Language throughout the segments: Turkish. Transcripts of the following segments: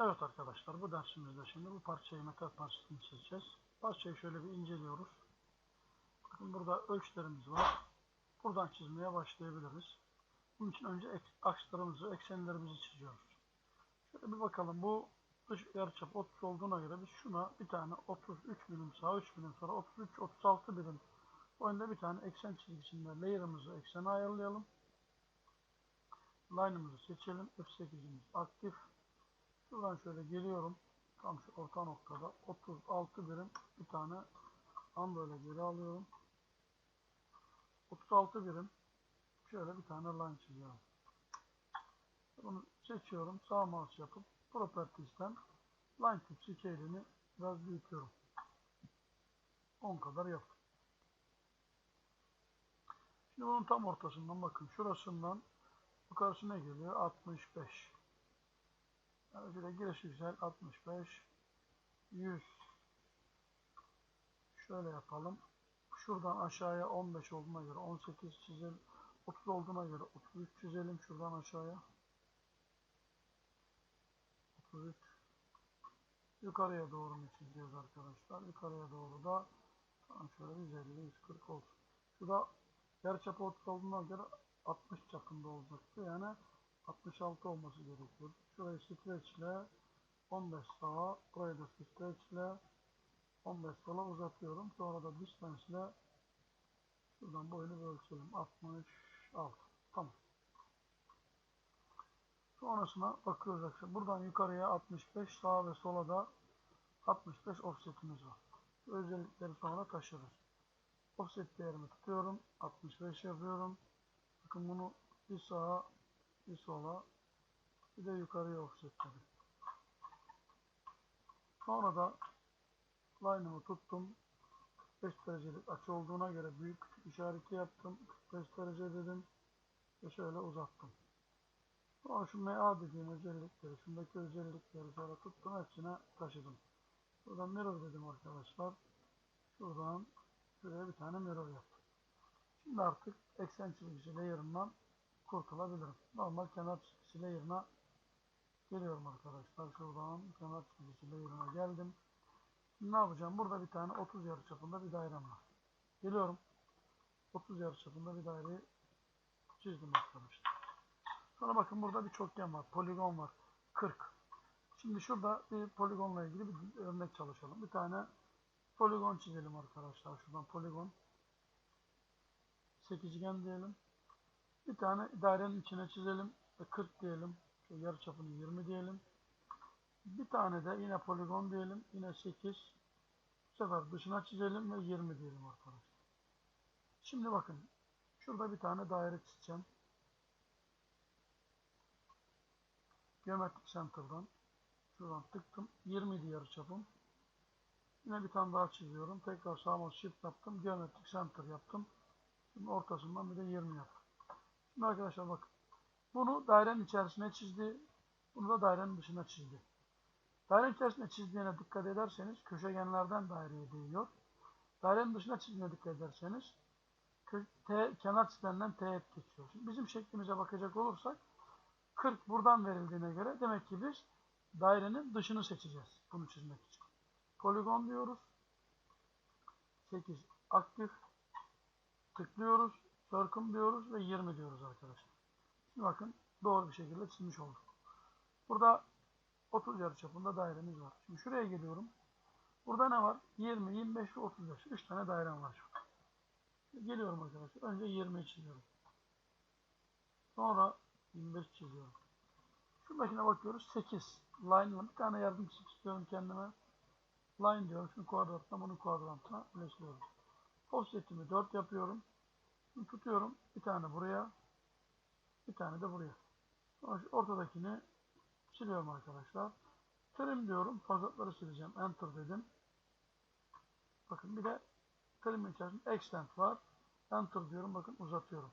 Evet arkadaşlar bu dersimizde şimdi bu parçayı metal parçasını çizeceğiz. Parçayı şöyle bir inceliyoruz. Bakın burada ölçülerimiz var. Buradan çizmeye başlayabiliriz. Bunun için önce akslarımızı, eksenlerimizi çiziyoruz. Şöyle bir bakalım bu dış yarıçap 30 olduğuna göre biz şuna bir tane 33 milim sağ 3 milim sonra 33 36 birim boyunda bir tane eksen çizgisinde layer'ımızı eksene ayarlayalım. Line'ımızı seçelim. F8'imiz aktif. Şuradan şöyle geliyorum. Tam şu orta noktada 36 birim bir tane an böyle geri alıyorum. 36 birim şöyle bir tane line çiziyorum. Bunu seçiyorum. Sağ mouse yapıp Properties'ten Line Tip scale'ini biraz büyütüyorum. 10 kadar yaptım. Şimdi bunun tam ortasından bakın. Şurasından yukarısı ne geliyor? 65. Şöyle giriş güzel 65 100 şöyle yapalım. Şuradan aşağıya 15 olduğuna göre 18 çizelim. 30 olduğuna göre 33 çizelim şuradan aşağıya. 33 yukarıya doğru mu çizeceğiz arkadaşlar? Yukarıya doğru da tamam şöyle 150 140 olsun. Şurada yarıçapı 30 olduğuna göre 60 çapında olacaktı. Yani 66 olması gerekiyor. Şurayı stretch ile 15 sağa, burayı da stretch ile 15 sola uzatıyorum. Sonra da distance ile şuradan boyunu ölçelim. 66. Tamam. Sonrasına bakıyoruz arkadaşlar. Buradan yukarıya 65, sağa ve sola da 65 offsetimiz var. Özellikleri sonra taşırız. Offset değerimi tutuyorum. 65 yapıyorum. Bakın bunu bir sağa bir sola bir de yukarıya offsetledim. Sonra da line'ımı tuttum. 45 derecelik açı olduğuna göre büyük küçük işareti yaptım. 45 derece dedim ve şöyle uzattım. Sonra şu MA dediğim özellikleri, şundaki özellikleri şöyle tuttum hepsine taşıdım. Buradan mirror dedim arkadaşlar. Şuradan şuraya bir tane mirror yaptım. Şimdi artık eksen çizgisi layer'ından kurtulabilirim. Normal kenar çizgisi layer'ına geliyorum arkadaşlar. Şuradan kenar çizgisi layer'ına geldim. Ne yapacağım? Burada bir tane 30 yarıçapında bir dairem var. Geliyorum. 30 yarıçapında bir daireyi çizdim arkadaşlar. Sonra bakın burada bir çokgen var. Poligon var. 40. Şimdi şurada bir poligonla ilgili bir örnek çalışalım. Bir tane poligon çizelim arkadaşlar. Şuradan poligon. Sekizgen diyelim. Bir tane dairenin içine çizelim. 40 diyelim. Yarı çapını 20 diyelim. Bir tane de yine poligon diyelim. Yine 8. Bu sefer dışına çizelim ve 20 diyelim arkadaşlar. Şimdi bakın. Şurada bir tane daire çizeceğim. Geometrik Center'dan. Şuradan tıktım. 20 yarı çapım. Yine bir tane daha çiziyorum. Tekrar sağ mouse shift yaptım. Geometrik Center yaptım. Şimdi ortasından bir de 20 yaptım. Şimdi arkadaşlar bakın. Bunu dairenin içerisine çizdi. Bunu da dairenin dışına çizdi. Dairenin içerisine çizdiğine dikkat ederseniz köşegenlerden daireye değiyor. Dairenin dışına çizdiğine dikkat ederseniz T, kenar çizgenden T'ye geçiyor. Şimdi bizim şeklimize bakacak olursak 40 buradan verildiğine göre demek ki biz dairenin dışını seçeceğiz bunu çizmek için. Poligon diyoruz. 8 aktif tıklıyoruz. Circle diyoruz ve 20 diyoruz arkadaşlar. Şimdi bakın doğru bir şekilde çizmiş olduk. Burada 30 yarıçapında dairemiz var. Şimdi şuraya geliyorum. Burada ne var? 20, 25 ve 35. 3 tane dairem var şu Geliyorum arkadaşlar. Önce 20'yi çiziyorum. Sonra 25 çiziyorum. Şuradakine bakıyoruz. 8. Line bir tane yardım çizip istiyorum kendime. Line diyorum. Şunu kuadratına bunu kuadratına birleştiriyorum. Offsetimi 4 yapıyorum. Tutuyorum. Bir tane buraya. Bir tane de buraya. Sonra ortadakini siliyorum arkadaşlar. Trim diyorum. Fazlatları sileceğim. Enter dedim. Bakın bir de trim'in içerisinde extend var. Enter diyorum. Bakın uzatıyorum.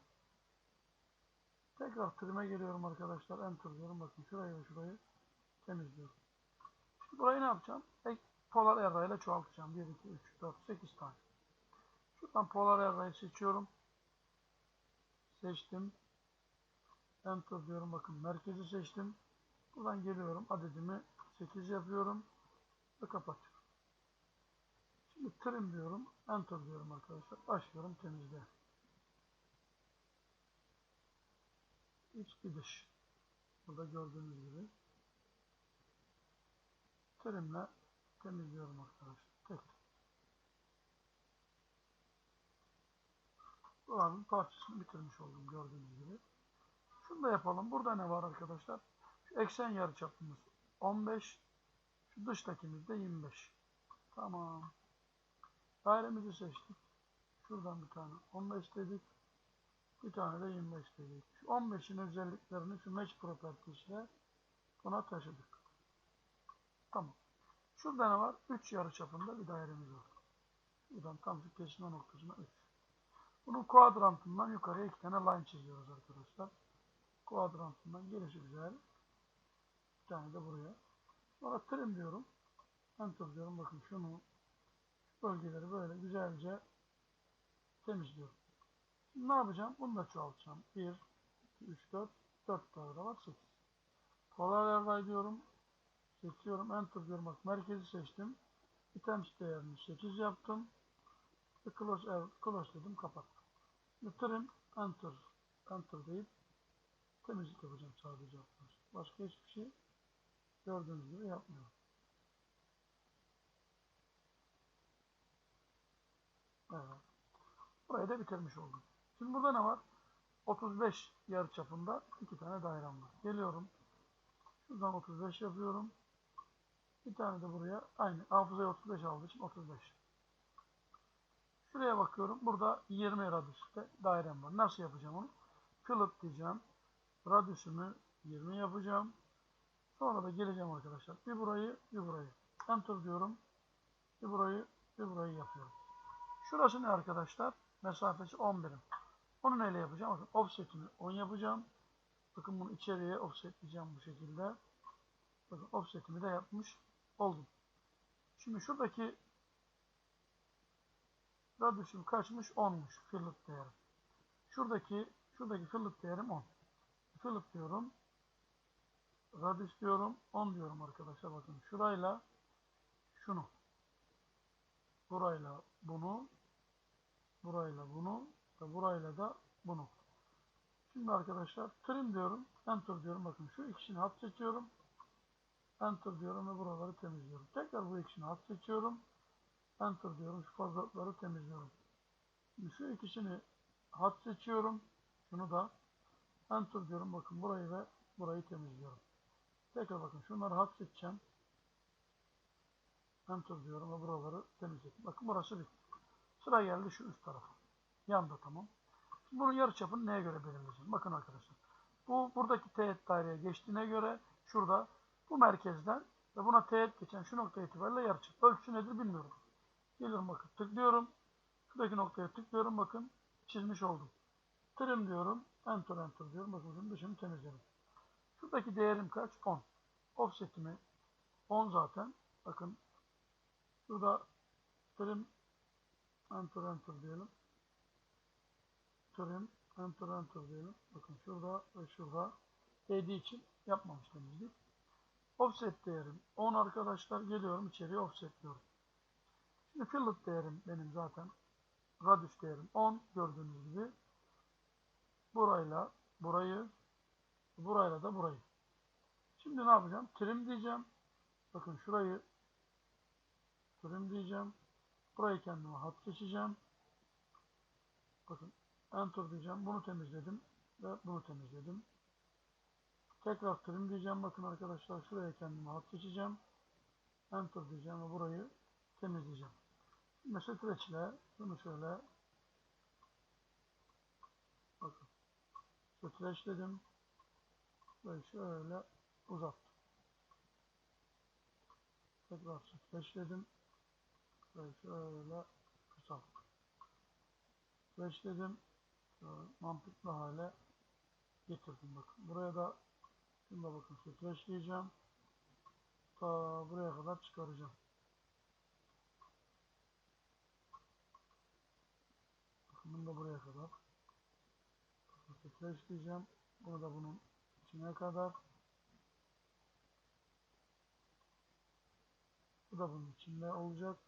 Tekrar trim'e geliyorum arkadaşlar. Enter diyorum. Bakın şurayı ve şurayı temizliyorum. Şimdi burayı ne yapacağım? Ek polar array ile çoğaltacağım. 1, 2, 3, 4, 8 tane. Şuradan polar array'ı seçiyorum. Seçtim. Enter diyorum. Bakın merkezi seçtim. Buradan geliyorum. Adedimi 8 yapıyorum ve kapatıyorum. Şimdi trim diyorum. Enter diyorum arkadaşlar. Başlıyorum temizliğe. İç bir. Burada gördüğünüz gibi. Trimle temizliyorum arkadaşlar. Tek. Buranın parçasını bitirmiş oldum gördüğünüz gibi. Şunu da yapalım. Burada ne var arkadaşlar? Şu eksen yarıçapımız 15. Şu dıştakimiz de 25. Tamam. Dairemizi seçtik. Şuradan bir tane 15 dedik. Bir tane de 25 dedik. Şu 15'in özelliklerini şu match properties ile buna taşıdık. Tamam. Şurada ne var? 3 yarıçapında bir dairemiz var. Buradan tam şu kesme noktasına 3. Bunun kuadrantından yukarıya iki tane line çiziyoruz arkadaşlar. Kuadrantından gelişi güzel. Bir tane de buraya. Sonra trim diyorum. Enter diyorum. Bakın şunu bölgeleri böyle güzelce temizliyorum. Şimdi ne yapacağım? Bunu da çoğaltacağım. 1, 2, 3, 4, 4 tane var 8. Polar Array diyorum. Seçiyorum. Enter diyorum. Bak merkezi seçtim. Items değerini 8 yaptım. Ve close, close dedim. Şimdi trim, enter, enter deyip temizlik yapacağım sadece. Başka hiçbir şey gördüğünüz gibi yapmıyorum. Evet. Burayı da bitirmiş oldum. Şimdi burada ne var? 35 yer çapında iki tane dairem var. Geliyorum. Şuradan 35 yapıyorum. Bir tane de buraya aynı. Hafızaya 35 aldığı için 35. Şuraya bakıyorum. Burada 20 radüste dairem var. Nasıl yapacağım onu? Fillet diyeceğim. Radüsümü 20 yapacağım. Sonra da geleceğim arkadaşlar. Bir burayı, bir burayı. Enter diyorum. Bir burayı, bir burayı yapıyorum. Şurası ne arkadaşlar? Mesafesi 10 birim. Onu neyle yapacağım? Bakın offset'ini 10 yapacağım. Bakın bunu içeriye offsetleyeceğim bu şekilde. Bakın offset'imi de yapmış oldum. Şimdi şuradaki radyusum kaçmış? 10'muş fillet değerim. Şuradaki şuradaki fillet değerim 10. Fillet diyorum. Radius diyorum. 10 diyorum arkadaşlar. Bakın şurayla şunu. Burayla bunu. Burayla bunu. Ve burayla da bunu. Şimdi arkadaşlar trim diyorum. Enter diyorum. Bakın şu ikisini hat seçiyorum. Enter diyorum ve buraları temizliyorum. Tekrar bu ikisini hat seçiyorum. Enter diyorum. Şu fazlalıkları temizliyorum. Şu ikisini hat seçiyorum. Şunu da Enter diyorum. Bakın burayı ve burayı temizliyorum. Tekrar bakın şunları hat seçeceğim. Enter diyorum ve buraları temizledim. Bakın burası bitti. Sıra geldi şu üst tarafa. Yanda tamam. Şimdi bunun yarıçapını neye göre belirleyeceğim? Bakın arkadaşlar. Bu buradaki teğet daireye geçtiğine göre şurada bu merkezden ve buna teğet geçen şu nokta itibariyle yarıçap. Ölçüsü nedir bilmiyorum. Geliyorum bakın tıklıyorum. Şuradaki noktaya tıklıyorum bakın. Çizmiş oldum. Trim diyorum. Enter enter diyorum. Bakın şunun dışını temizledim. Şuradaki değerim kaç? 10. Offset'imi 10 zaten. Bakın şurada trim enter enter diyelim. Trim enter enter diyelim. Bakın şurada ve şurada değdiği için yapmamış temizlik. Offset değerim 10 arkadaşlar. Geliyorum içeriye offset diyorum. Şimdi fillet değerim benim zaten. Radius değerim 10 gördüğünüz gibi. Burayla burayı burayla da burayı. Şimdi ne yapacağım? Trim diyeceğim. Bakın şurayı trim diyeceğim. Burayı kendime hat seçeceğim. Bakın enter diyeceğim. Bunu temizledim ve bunu temizledim. Tekrar trim diyeceğim. Bakın arkadaşlar şuraya kendime hat seçeceğim. Enter diyeceğim ve burayı temizleyeceğim. Stretch ile bunu şöyle bakın dedim ve şöyle uzattım. Tekrar dedim ve şöyle kısalttım. Şöyle mantıklı hale getirdim bakın. Buraya da şimdi bakın diyeceğim. Ta buraya kadar çıkaracağım. Bunu da buraya kadar. Flash diyeceğim. Bunu da bunun içine kadar. Bu da bunun içinde olacak.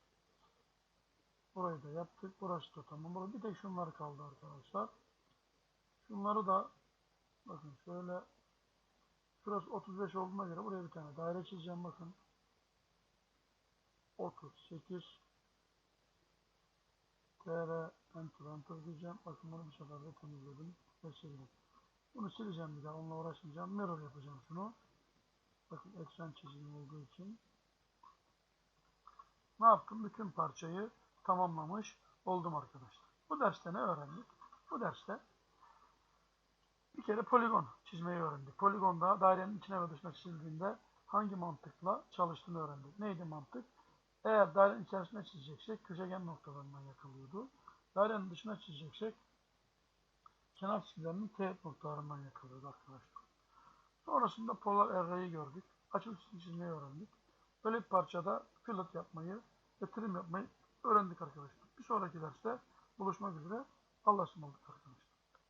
Burayı da yaptık. Burası da tamam. Burada bir tek şunlar kaldı arkadaşlar. Şunları da bakın şöyle şurası 35 olduğuna göre buraya bir tane daire çizeceğim bakın. 38 TR enter enter diyeceğim. Bakın bunu bir seferde temizledim ve sildim. Bunu sileceğim bir daha. Onunla uğraşmayacağım. Mirror yapacağım şunu. Bakın eksen çizimi olduğu için. Ne yaptım? Bütün parçayı tamamlamış oldum arkadaşlar. Bu derste ne öğrendik? Bu derste bir kere poligon çizmeyi öğrendik. Poligonda dairenin içine ve dışına çizildiğinde hangi mantıkla çalıştığını öğrendik. Neydi mantık? Eğer dairenin içerisine çizeceksek köşegen noktalarından yakalıyordu. Dairenin dışına çizeceksek kenar çizgilerinin teğet noktalarından yakalıyordu arkadaşlar. Sonrasında polar array'i gördük. Açık çizgi çizmeyi öğrendik. Böyle bir parçada fillet yapmayı ve trim yapmayı öğrendik arkadaşlar. Bir sonraki derste buluşmak üzere. Allah'a ısmarladık.